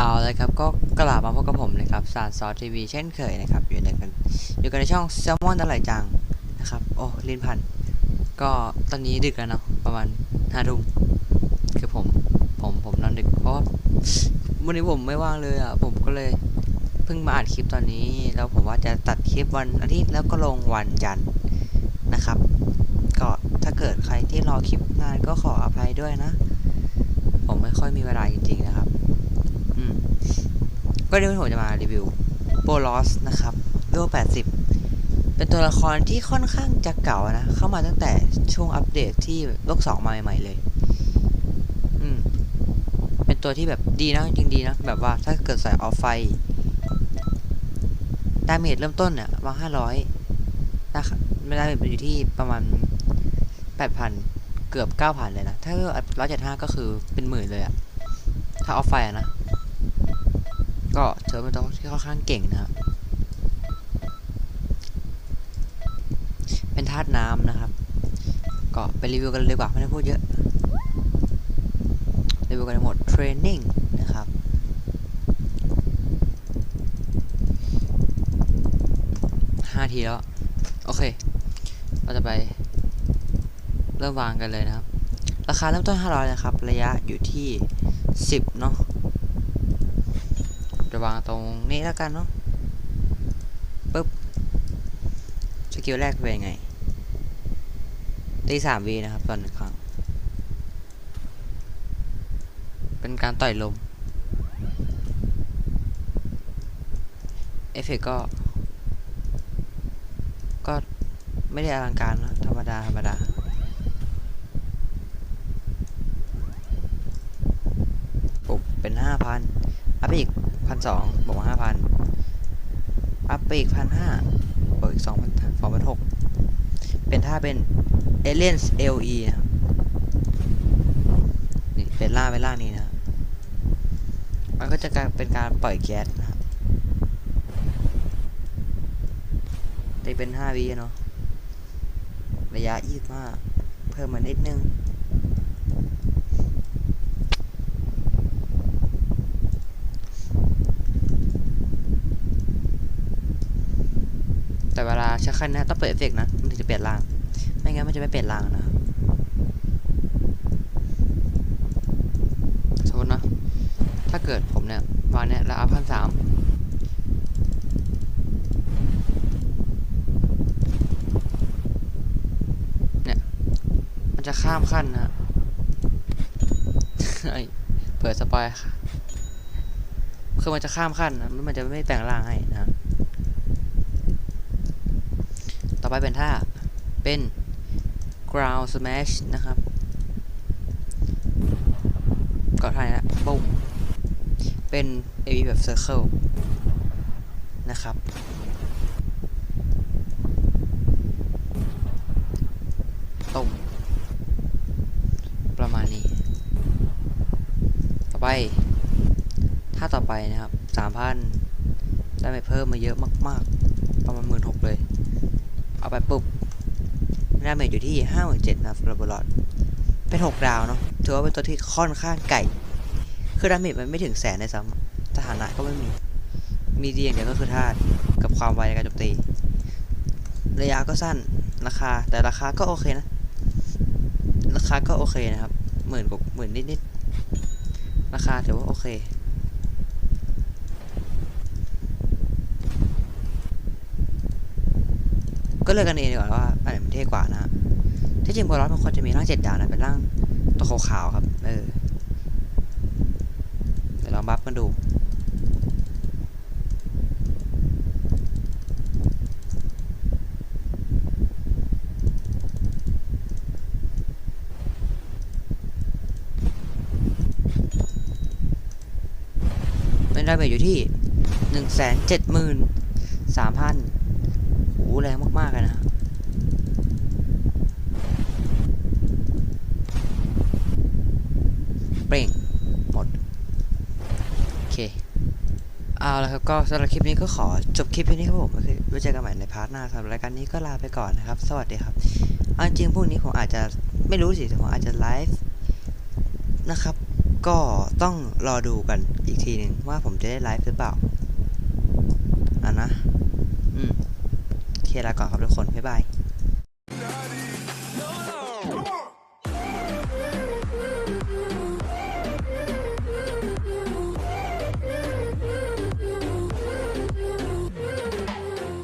เอาเลยครับก็กลับมาพบกับผมนะครับสารซอสทีวีเช่นเคยนะครับอยู่ในกันอยู่กันในช่องแซลมอนอร่อยจังนะครับโอ้ลินพันก็ตอนนี้ดึกแล้วเนาะประมาณห้าทุ่มคือผมผมผมนอนดึกเพราะวันนี้ผมไม่ว่างเลยอะผมก็เลยเพิ่งมาอัดคลิปตอนนี้ แล้วผมว่าจะตัดคลิปวันอาทิตย์แล้วก็ลงวันจันทร์นะครับ ก็ถ้าเกิดใครที่รอคลิปงานก็ขออภัยด้วยนะ ผมไม่ค่อยมีเวลาจริงๆนะครับ ก็เดี๋ยวผมจะมารีวิวโปลอสนะครับเวล80 เป็นตัวละครที่ค่อนข้างจะเก่านะ เข้ามาตั้งแต่ช่วงอัปเดตที่โลกสองมาใหม่ๆเลย อืม เป็นตัวที่แบบดีนะ จริงดีนะ แบบว่าถ้าเกิดใส่ออฟไฟดาเมจเริ่มต้นเนี่ยว่าห้าร้อยนะครับไม่ได้เป็นอยู่ที่ประมาณแปดพันเกือบเก้าพันเลยนะ ถ้าร้อยเจ็ดห้าก็คือเป็นหมื่นเลยอะถ้าออฟไฟอะนะ ก็เธอเป็นตัวที่ค่อนข้างเก่งนะครับ เป็นธาตุน้ำนะครับ ก็ไปรีวิวกันเลยดีกว่าไม่ได้พูดเยอะ รีวิวกันหมดเทรนนิ่งนะครับห้าทีแล้ว โอเค เราจะไป เริ่มวางกันเลยนะครับ ราคาเริ่มต้น 500 นะครับ ระยะอยู่ที่ 10 เนาะ จะวางตรงนี้แล้วกันเนาะปึ๊บสกิลแรกเป็นยังไงตีสามวีนะครับตอนหนึ่งครั้ง เป็นการต่อยลม เอฟเฟกต์ก็ ก็ไม่ได้อลังการนะธรรมดา ธรรมดาปุ๊บเป็นห้าพัน อัพไปอีกพันสองบอกว่าห้าพันอัพไปอีกพันห้าบวกอีกสองพันสองพันหกเป็นท่าเป็น Aliens LE นะครับนี่เป็นล่างเป็นล่างนี้นะมันก็จะกลายเป็นการปล่อยแก๊สนะครับตีเป็น5วิเนาะระยะยืดมากเพิ่มมานิดนึง แต่เวลาใช้คันนะต้องเปิดเอฟเฟกนะ มันถึงจะเปลี่ยนร่าง ไม่งั้นมันจะไม่เปลี่ยนร่างนะ สมมตินะ ถ้าเกิดผมเนี่ยวางเนี่ยแล้วอัพพันสามเนี่ยมันจะข้ามขั้นนะไอ้เปิดสปอยค่ะ คือมันจะข้ามขั้นนะมันจะไม่แปลงร่างให้นะฮะ ต่ อไปเป็นท่า เป็น ground smash นะครับก็ท่านี้นะปุ้มเป็น a อแบบ circle นะครับตุ่มประมาณนี้ ต่อไปท่าต่อไปนะครับสามพันได้ไปเพิ่มมาเยอะมาก ๆ ประมาณหมื่นหกเลย เอาไปปุ๊บดาเมจอยู่ที่ห้าหมื่นเจ็ดนะฟลอร์ลอดเป็นหกดาวเนาะถือว่าเป็นตัวที่ค่อนข้างไก่ คือดาเมจมันไม่ถึงแสนในซ้ำสถานะก็ไม่มี มีดีอย่างเดียวก็คือธาตุกับความไวในการโจมตี ระยะก็สั้นราคาแต่ราคาก็โอเคนะ ราคาก็โอเคนะครับหมื่นกว่าหมื่นนิดๆราคาถือว่าโอเค ก็เลือกกันเองดีกว่าว่าอันไหนมันเท่กว่านะที่จริงโบลอสมันควรจะมีร่างเจ็ดดาวนะเป็นร่างตัวขาวๆครับ เออเดี๋ยวลองบัฟกันดูเป็นดาเมจอยู่ที่หนึ่งแสนเจ็ดหมื่นสามพัน แรงมากๆเลยนะเปล่งหมด โอเค เอาละครับ ก็สำหรับคลิปนี้ก็ขอจบคลิปเพียงนี้ครับผมไว้เจอกันใหม่ในพาร์ทหน้าสำหรับรายการนี้ก็ลาไปก่อนนะครับ สวัสดีครับเอาจริงพวกนี้ผมอาจจะไม่รู้สิแต่ผมอาจจะไลฟ์นะครับ ก็ต้องรอดูกันอีกทีหนึ่งว่าผมจะได้ไลฟ์หรือเปล่าอะนะ แค่ลาก่อนครับทุกคน บ๊ายบาย